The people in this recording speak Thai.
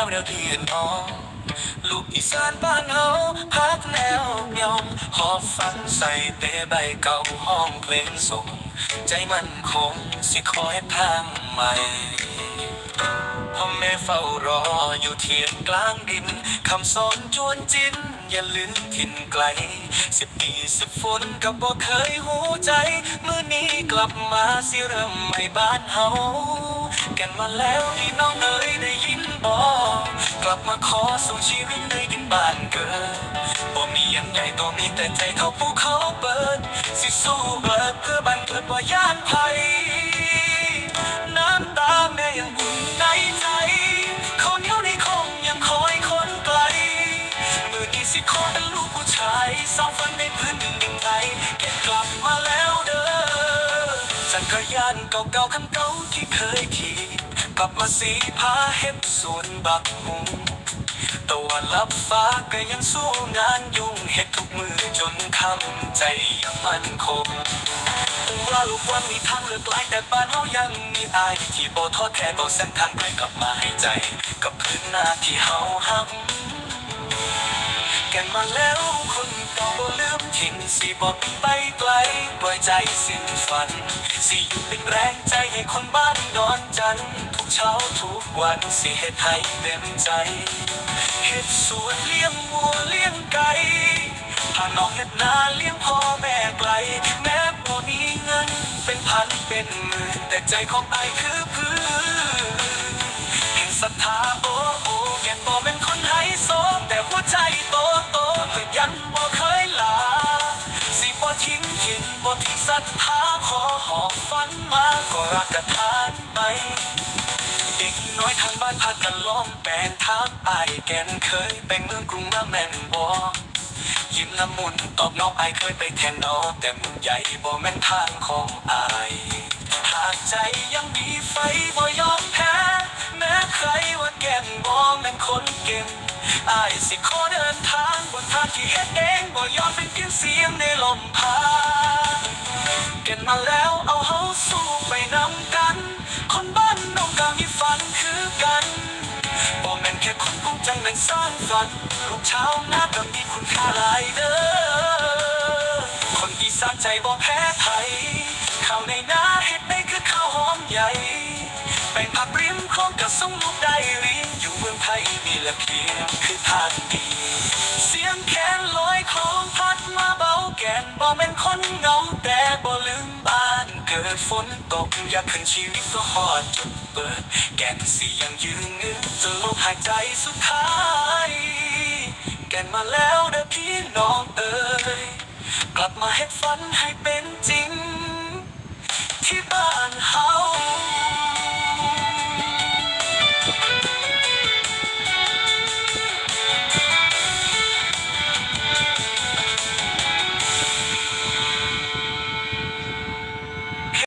แล้วเดียวพี่น้องลูกอีสานบ้านเฮาพักแนวยอมหอบฝันใส่เตใบเก่าห้องเพลงส่ง ใจมันคงสิคอยทางใหม่พ่อแม่เฝ้ารออยู่เทียนกลางดิน คำสอนจวนจิน อย่าลืมถิ่นไกล สิบปีสิบฝนก็บ่เคยหูใจ เมื้อนี้กลับมาสิเริ่มใหม่บ้านเฮา กันมาแล้วพี่น้องเอ๋ยได้ยินบ่กกลับมาขอสู่ชีวิตในดินบ้านเกิดบ่มียังใหญ่ตัวมีแต่ใจเท่าภูเขาเปิด สิสู้เบิดเพื่อบ้านเกิดบ่ย่านภัยน้ำตาแม่ยังอุ่นในใจเขาเหนียวในคงยังคอยคนไกลมือนี้สิขอเป็นลูกผู้ชายสาวฝันในพื้นดินดิ จักรยานเก่าๆคันเก่าที่เคยขี่กลับมาสีพาเฮ็ดส่วนบักหุงตะวันลับฟ้าก็ยังสู้งานยุ่งเฮ็ดทุกมือจนคำใจยังมั่นคงว่าลูกวันมีทางเลือกหลายแต่บ้านเฮายังมีอายที่บ่ท้อแท้บ่เส้นทางไปกลับมาให้ใจ กับพื้นหน้าที่เฮาหักแกันมาแล้วค บ่ลืมทิ้งสิบ่เป็นไปไกลปล่อยใจสิ้นฝัน สิอยู่เป็นแรงใจให้คนบ้านดอนจันทร์ทุกเช้าทุกวันสิเฮ็ดให้เต็มใจเฮ็ดสวนเลี้ยงวัวเลี้ยงไก่พาน้องเฮ็ดนาเลี้ยงพ่อแม่ไกล แม้บ่มีเงินเป็นพันเป็นหมื่นแต่ใจของไอคือพื้น บ่ทิ้งศรัทธาขอหอบฝันมาก็รักกะทานไปเด็กน้อยทางบ้านพากันล้อมแปลงทางอแกนเคยไปเมืองกรุงมาแม่นบ่ยิ้มละมุนตอบน้องอเคยไปแทนน้องแต่มึงใหญ่บ่แม่นทางของไอหากใจยังมีไฟบ่ยอมแพ้แม้ใครว่าแก่นบ่แม่นคนเก่งอสิขอเดินทางบนทางที่เฮ็ดเองบ่ยอมเป็นเพียงเสียงในลมพาเกิด มาแล้วเอาเฮาสู้ไปนำกัน คนบ้านน้องก็มีฝันคือกันบ่แม่นแค่คนผู้งจังแม่นสร้างฝันลูกชาวนาก็มีคุณค่าหลายเด้อคนอีสานใจบ่แพ้ไทยข้าวในนาเฮ็ดได้คือข้าวหอมใหญ่แบ่งผักริมคลองกับส่งลูกได้ลิงอยู่เมืองไทยมีละเพียงคือทางดีเสียงแคนลอยคลองพัดมาเบาแก่นบ่แม่นคนเงาแต่บ ดฝนตกอยากขึ้นชีวิตก็หอดจุดเปิด แก่นสียังยืนงึงจนลมหายใจสุดท้าย แก่นมาแล้วเด้อพี่น้องเอ๋ยกลับมาให้ฝันให้เป็นจริง